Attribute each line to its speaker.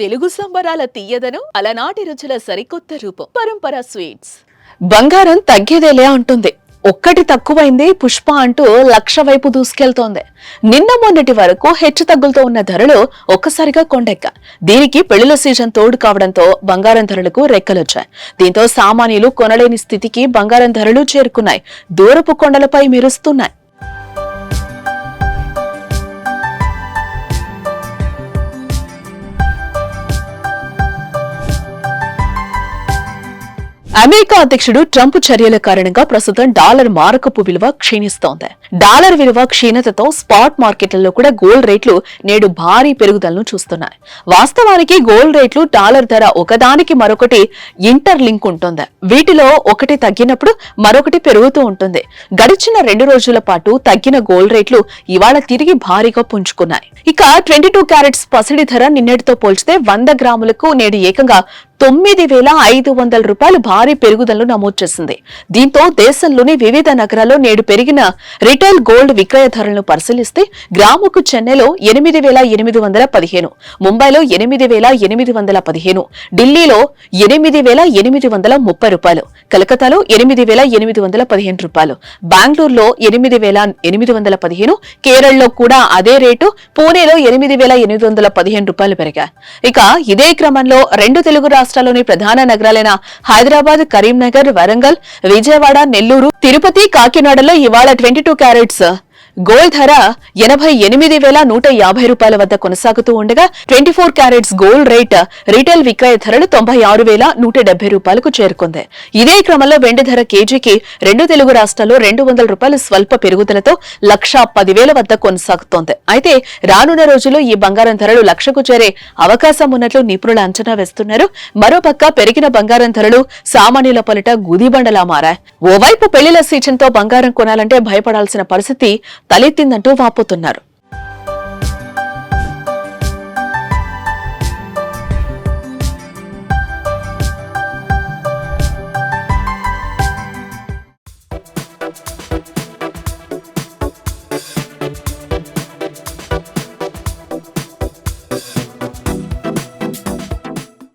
Speaker 1: తెలుగు సంబరాల తీయదను అలనాటి రుచుల సరికొత్త రూపం. పరంపర స్వీట్స్. బంగారం తగ్గేదేలే అంటుంది. ఒక్కటి తక్కువైంది పుష్ప అంటూ లక్ష వైపు దూసుకెళ్తోంది. నిన్న మొన్నటి వరకు హెచ్చు తగ్గులతో ఉన్న ధరలు ఒక్కసారిగా కొండెక్క. దీనికి పెళ్ళిల సీజన్ తోడు కావడంతో బంగారం ధరలకు రెక్కలొచ్చాయి. దీంతో సామాన్యులు కొనలేని స్థితికి బంగారం ధరలు చేరుకున్నాయి. దూరపు కొండలపై మెరుస్తున్నాయి. అమెరికా అధ్యక్షుడు ట్రంప్ చర్యల కారణంగా ప్రస్తుతం డాలర్ మారకపు విలువ క్షీణిస్తోంది. డాలర్ విలువ క్షీణతతో స్పాట్ మార్కెట్లలో కూడా గోల్డ్ రేట్లు నేడు భారీ పెరుగుదలను చూస్తున్నాయి. వాస్తవానికి గోల్డ్ రేట్లు డాలర్ ధర ఒకదానికి మరొకటి ఇంటర్ లింక్ ఉంటుంది. వీటిలో ఒకటి తగ్గినప్పుడు మరొకటి పెరుగుతూ ఉంటుంది. గడిచిన రెండు రోజుల పాటు తగ్గిన గోల్డ్ రేట్లు ఇవాళ తిరిగి భారీగా పుంజుకున్నాయి. ఇక ట్వంటీ టూ క్యారెట్స్ పసిడి ధర నిన్నటితో పోల్చితే వంద గ్రాములకు నేడు ఏకంగా తొమ్మిది వేల ఐదు వందల రూపాయలు భారీ పెరుగుదలను నమోదు చేసింది. దీంతో దేశంలోని వివిధ నగరాల్లో నేడు పెరిగిన రిటైల్ గోల్డ్ విక్రయ ధరలను పరిశీలిస్తే గ్రాముకు చెన్నైలో ఎనిమిది వేల ఎనిమిది వందల పదిహేను ముంబైలో ఎనిమిది వేల ఎనిమిది వందల పదిహేను ఢిల్లీలో ఎనిమిది వేల ఎనిమిది వందల ముప్పై రూపాయలు కలకత్తాలో ఎనిమిది వేల ఎనిమిది వందల పదిహేను రూపాయలు బెంగళూరులో ఎనిమిది వేల ఎనిమిది వందల పదిహేను కేరళలో కూడా అదే రేటు పూణేలో ఎనిమిది వేల ఎనిమిది వందల పదిహేను రూపాయలు పెరిగాయి. ఇక ఇదే క్రమంలో రెండు తెలుగు రాష్ట్రాల్లోని ప్రధాన నగరాలైన హైదరాబాద్ కరీంనగర్ వరంగల్ విజయవాడ నెల్లూరు తిరుపతి కాకినాడలో ఇవాళ ట్వంటీ టూ క్యారెట్స్ గోల్డ్ ధర ఎనభై ఎనిమిది వేల నూట యాభై రూపాయల వద్ద కొనసాగుతూ ఉండగా twenty four carats gold rate retail విక్రయ ధరలు తొంభై ఆరు వేల నూట డెబ్బై రూపాయలకు చేరుకుంది. ఇదే క్రమంలో వెండి ధర కేజీకి రెండు తెలుగు రాష్ట్రాల్లో రెండు వందల రూపాయలు స్వల్ప పెరుగుదలతో లక్ష పదివేల వద్ద కొనసాగుతోంది. అయితే రానున్న రోజుల్లో ఈ బంగారం ధరలు లక్షకు చేరే అవకాశం ఉన్నట్లు నిపుణులు అంచనా వేస్తున్నారు. మరోపక్క పెరిగిన బంగారం ధరలు సామాన్యుల పలుట గుదిబండలా మారాయి. ఓవైపు పెళ్ళిల సీజన్తో బంగారం కొనాలంటే భయపడాల్సిన పరిస్థితి తలెత్తిందంటూ వాపోతున్నారు.